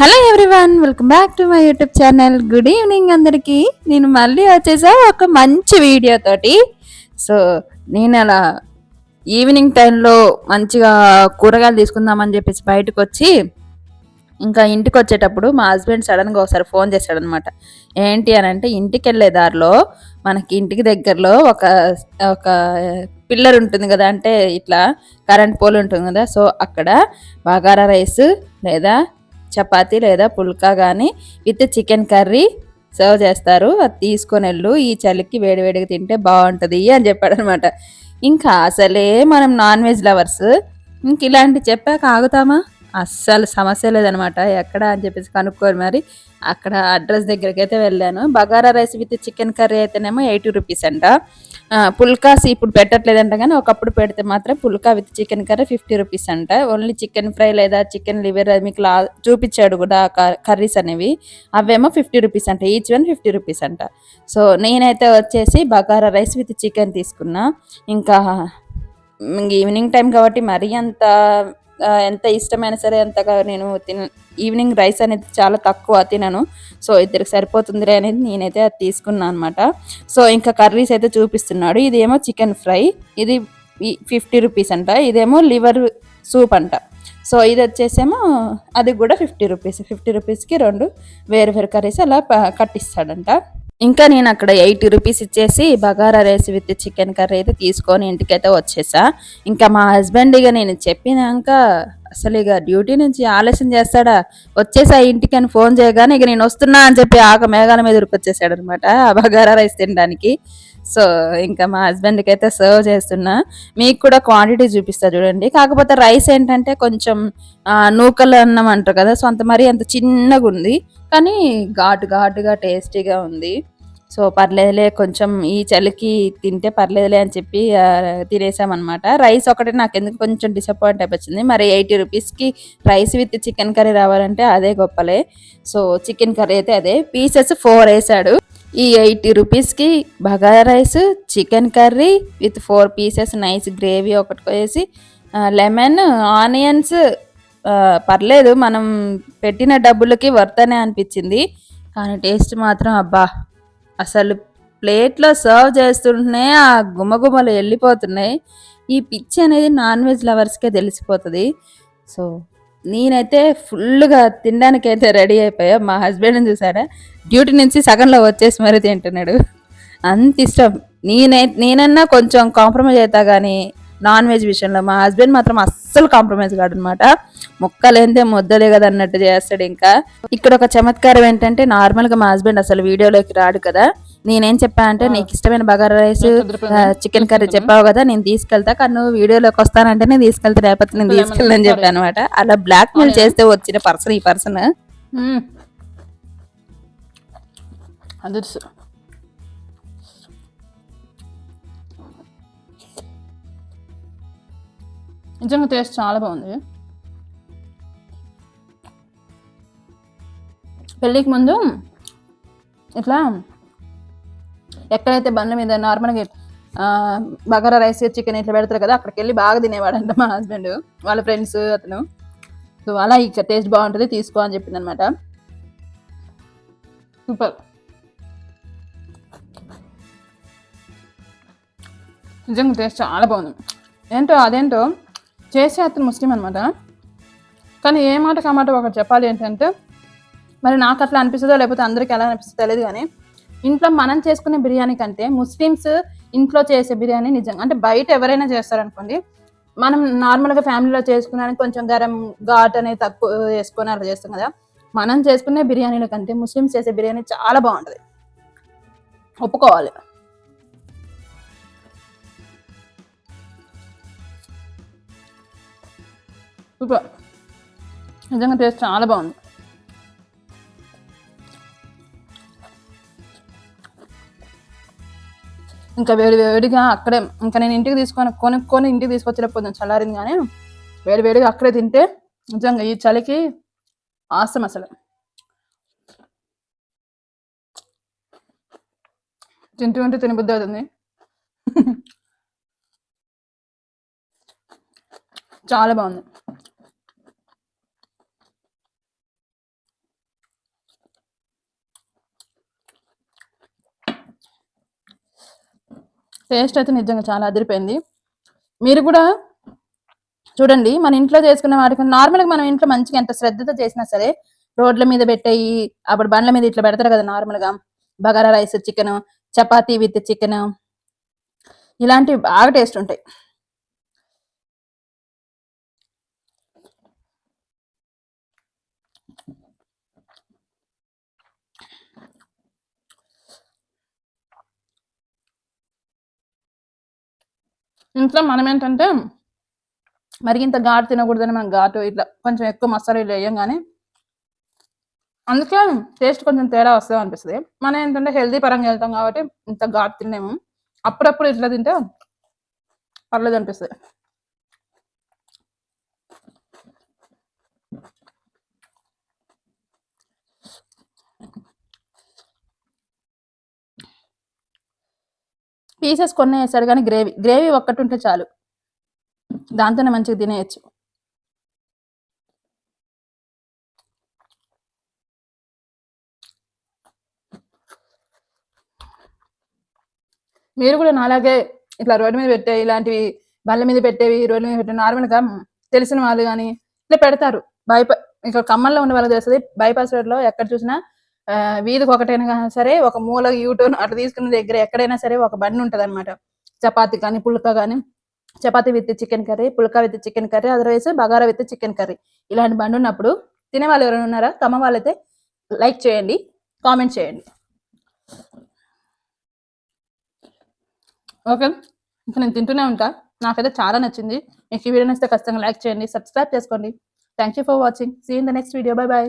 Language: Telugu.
Hello everyone welcome back to my YouTube channel. Good evening అందరికీ. నేను మళ్ళీ వచ్చేసా ఒక మంచి వీడియోతోటి సో నేను అలా ఈవినింగ్ టైంలో మంచిగా కూరగాయలు తీసుకుందామని చెప్పేసి బయటకు వచ్చి ఇంకా ఇంటికి వచ్చేటప్పుడు మా హస్బెండ్ సడన్గా ఒకసారి ఫోన్ చేశాడనమాట. ఏంటి అని అంటే ఇంటికి వెళ్ళే దారిలో మనకి ఇంటికి దగ్గరలో ఒక ఒక పిల్లర్ ఉంటుంది కదా అంటే ఇట్లా కరెంట్ పోల్ ఉంటుంది కదా సో అక్కడ బగారా రైస్ లేదా చపాతి లేదా పుల్కా కానీ విత్ చికెన్ కర్రీ సర్వ్ చేస్తారు. అది తీసుకొని వెళ్ళు. ఈ చలికి వేడివేడిగా తింటే బాగుంటుంది అని చెప్పాడు అనమాట ఇంకా అసలే మనం నాన్ వెజ్ లవర్స్. ఇంక ఇలాంటి చెప్పాక ఆగుతామా? అస్సలు సమస్య లేదనమాట. ఎక్కడ అని చెప్పేసి కనుక్కోరు మరి. అక్కడ అడ్రస్ దగ్గరికి అయితే వెళ్ళాను. Bagara rice with chicken curry అయితేనేమో ఎయిటీ రూపీస్ అంట. పుల్కాస్ ఇప్పుడు పెట్టట్లేదంట కానీ ఒకప్పుడు పెడితే మాత్రం phulka with chicken curry fifty rupees అంట. ఓన్లీ చికెన్ ఫ్రై లేదా చికెన్ లివర్ అది మీకు లా చూపించాడు కూడా కర్రీస్ అనేవి. అవేమో ఫిఫ్టీ రూపీస్ అంట. ఈచ్ వన్ ఫిఫ్టీ రూపీస్ అంట. సో నేనైతే వచ్చేసి బగారా రైస్ విత్ చికెన్ తీసుకున్నా. ఇంకా ఈవినింగ్ టైం కాబట్టి మరీ అంత ఎంత ఇష్టమైనా సరే అంతగా నేను తిన ఈవినింగ్ రైస్ అనేది చాలా తక్కువ తినను. సో ఇద్దరికి సరిపోతుందిలే అనేది నేనైతే అది తీసుకున్నాను అనమాట సో ఇంకా కర్రీస్ అయితే చూపిస్తున్నాడు. ఇదేమో చికెన్ ఫ్రై. ఇది ఫిఫ్టీ రూపీస్ అంట. ఇదేమో లివర్ సూప్ అంట. సో ఇది వచ్చేసేమో అది కూడా ఫిఫ్టీ రూపీస్. ఫిఫ్టీ రూపీస్కి రెండు వేరు వేరు కర్రీస్ అలా ప- కట్టిస్తాడంట. ఇంకా నేను అక్కడ ఎయిటీ రూపీస్ ఇచ్చేసి bagara rice with chicken curry అయితే తీసుకొని ఇంటికైతే వచ్చేసా. ఇంకా మా హస్బెండ్ ఇక నేను చెప్పినాక అసలు ఇక డ్యూటీ నుంచి ఆలస్యం చేస్తాడా? వచ్చేసా ఇంటికి అని ఫోన్ చేయగానే ఇక నేను వస్తున్నా అని చెప్పి ఆక మేఘాల మీద ఉరికొచ్చేసాడు అనమాట ఆ బగారా రైస్ తినడానికి. సో ఇంకా మా హస్బెండ్కి అయితే సర్వ్ చేస్తున్నా. మీకు కూడా క్వాంటిటీ చూపిస్తా చూడండి. కాకపోతే రైస్ ఏంటంటే కొంచెం నూకలు అన్నం అంటారు కదా సో అంత మరీ అంత చిన్నగా ఉంది. కానీ ఘాటు ఘాటుగా టేస్టీగా ఉంది. సో పర్లేదులే కొంచెం ఈ చలికి తింటే పర్లేదులే అని చెప్పి తినేసామన్నమాట. రైస్ ఒకటి నాకు ఎందుకు కొంచెం డిసప్పాయింట్ అయిపోయింది. మరి ఎయిటీ రూపీస్కి రైస్ విత్ చికెన్ కర్రీ రావాలంటే అదే గొప్పలే. సో చికెన్ కర్రీ అయితే అదే. పీసెస్ ఫోర్ వేసాడు. ఈ ఎయిటీ రూపీస్కి bagara rice chicken curry with four pieces nice gravy ఒకటి వేసి లెమన్ ఆనియన్స్ పర్లేదు మనం పెట్టిన డబ్బులకి వర్తనే అనిపించింది. కానీ టేస్ట్ మాత్రం అబ్బా! అసలు ప్లేట్లో సర్వ్ చేస్తుంటేనే ఆ గుమగుమలు వెళ్ళిపోతున్నాయి. ఈ పిచ్చి అనేది నాన్ వెజ్ లవర్స్కే తెలిసిపోతుంది. సో నేనైతే ఫుల్గా తినడానికైతే రెడీ అయిపోయా. మా హస్బెండ్ని చూసారా? డ్యూటీ నుంచి సగంలో వచ్చేసి మరీ తింటున్నాడు. అంత ఇష్టం. నేనై నేనన్నా కొంచెం కాంప్రమైజ్ అవుతా కానీ నాన్ వెజ్ విషయంలో మా హస్బెండ్ మాత్రం అస్సలు కాంప్రమైజ్ కాడు అనమాట ముక్కలేందే ముద్దలే కదా అన్నట్టు చేస్తాడు ఇంకా. ఇక్కడ ఒక చమత్కారం ఏంటంటే నార్మల్గా మా హస్బెండ్ అసలు వీడియోలోకి రాడు కదా. నేనేం చెప్పానంటే నీకు ఇష్టమైన బగారా రైస్ చికెన్ కర్రీ చెప్పావు కదా నేను తీసుకెళ్తా. కానీ నువ్వు వీడియోలోకి వస్తానంటే నేను తీసుకెళ్తా లేకపోతే నేను తీసుకెళ్ళని చెప్పాను అనమాట అలా బ్లాక్ మెయిల్ చేస్తే వచ్చిన పర్సన్ ఈ పర్సన్. నిజంగా టేస్ట్ చాలా బాగుంది. పెళ్ళికి ముందు ఇట్లా ఎక్కడైతే బండ్ల మీద నార్మల్గా బగారా రైస్ చికెన్ ఇట్లా పెడతారు కదా అక్కడికి వెళ్ళి బాగా తినేవాడంట మా హస్బెండ్ వాళ్ళ ఫ్రెండ్స్ అతను. సో అలా ఇక టేస్ట్ బాగుంటుంది తీసుకో అని చెప్పింది అనమాట సూపర్ నిజంగా టేస్ట్ చాలా బాగుంది. ఏంటో అదేంటో చేసే అతను ముస్లిం అనమాట కానీ ఏ మాట కామాట ఒకటి చెప్పాలి ఏంటంటే మరి నాకు అట్లా అనిపిస్తుందో లేకపోతే అందరికీ ఎలా అనిపిస్తుందో తెలియదు కానీ ఇంట్లో మనం చేసుకునే బిర్యానీ కంటే ముస్లిమ్స్ ఇంట్లో చేసే బిర్యానీ నిజంగా అంటే బయట ఎవరైనా చేస్తారనుకోండి మనం నార్మల్గా ఫ్యామిలీలో చేసుకున్నానికి కొంచెం గరం ఘాట్ అనేది తక్కువ వేసుకొని అలా చేస్తాం కదా మనం చేసుకునే బిర్యానీల కంటే ముస్లిమ్స్ చేసే బిర్యానీ చాలా బాగుంటుంది. ఒప్పుకోవాలి. సూపర్. నిజంగా టేస్ట్ చాలా బాగుంది. ఇంకా వేడి వేడిగా అక్కడే ఇంకా నేను ఇంటికి తీసుకొని కొనుక్కొని ఇంటికి తీసుకొచ్చేటప్పుడు చల్లారింది కానీ వేడి వేడిగా అక్కడే తింటే నిజంగా ఈ చలికి ఆసం అసలు. తింటూ ఉంటే తినబుద్ధి అవుతుంది. చాలా బాగుంది. టేస్ట్ అయితే నిజంగా చాలా అదిరిపోయింది. మీరు కూడా చూడండి మన ఇంట్లో చేసుకునే వాటికి నార్మల్గా మనం ఇంట్లో మంచిగా ఎంత శ్రద్ధతో చేసినా సరే రోడ్ల మీద పెట్టేయి అప్పుడు బండ్ల మీద ఇట్లా పెడతారు కదా నార్మల్గా. Bagara rice chicken chapati with chicken ఇలాంటివి బాగా టేస్ట్ ఉంటాయి. ఇంట్లో మనం ఏంటంటే మరి ఇంత ఘాటు తినకూడదని మనం ఘాటు ఇట్లా కొంచెం ఎక్కువ మసాలాలు వేయం కానీ అందుకే టేస్ట్ కొంచెం తేడా వస్తుంది అనిపిస్తుంది మనం ఏంటంటే హెల్దీ పరంగా వెళ్తాం కాబట్టి ఇంత ఘాటు తినేము అప్పుడప్పుడు ఇట్లా తింటే పర్లేదు అనిపిస్తుంది పీసెస్ కొన్ని వేసాడు కానీ గ్రేవీ గ్రేవీ ఒక్కటి ఉంటే చాలు. దాంతోనే మంచిగా తినేయచ్చు. మీరు కూడా నాలాగే ఇట్లా రోడ్డు మీద పెట్టే ఇలాంటివి బల్ల మీద పెట్టేవి రోడ్డు మీద పెట్టే నార్మల్గా తెలిసిన వాళ్ళు కానీ ఇట్లా పెడతారు. బైపా ఇక్కడ ఖమ్మంలో ఉండే వాళ్ళకి తెలుస్తుంది బైపాస్ రోడ్లో ఎక్కడ చూసినా వీధికి ఒకటైనా సరే ఒక మూల యూటర్న్ అటు తీసుకున్న దగ్గర ఎక్కడైనా సరే ఒక బండి ఉంటుంది అనమాట చపాతి కానీ పుల్క కానీ chapati with chicken curry phulka with chicken curry otherwise bagara with chicken curry. ఇలాంటి బండి ఉన్నప్పుడు తినే వాళ్ళు ఎవరైనా ఉన్నారా? తమ వాళ్ళైతే లైక్ చేయండి కామెంట్ చేయండి. ఓకే ఇంకా నేను తింటూనే ఉంటా. నాకైతే చాలా నచ్చింది. మీకు ఈ వీడియో నచ్చితే ఖచ్చితంగా లైక్ చేయండి సబ్స్క్రైబ్ చేసుకోండి. Thank you for watching see in the next video bye bye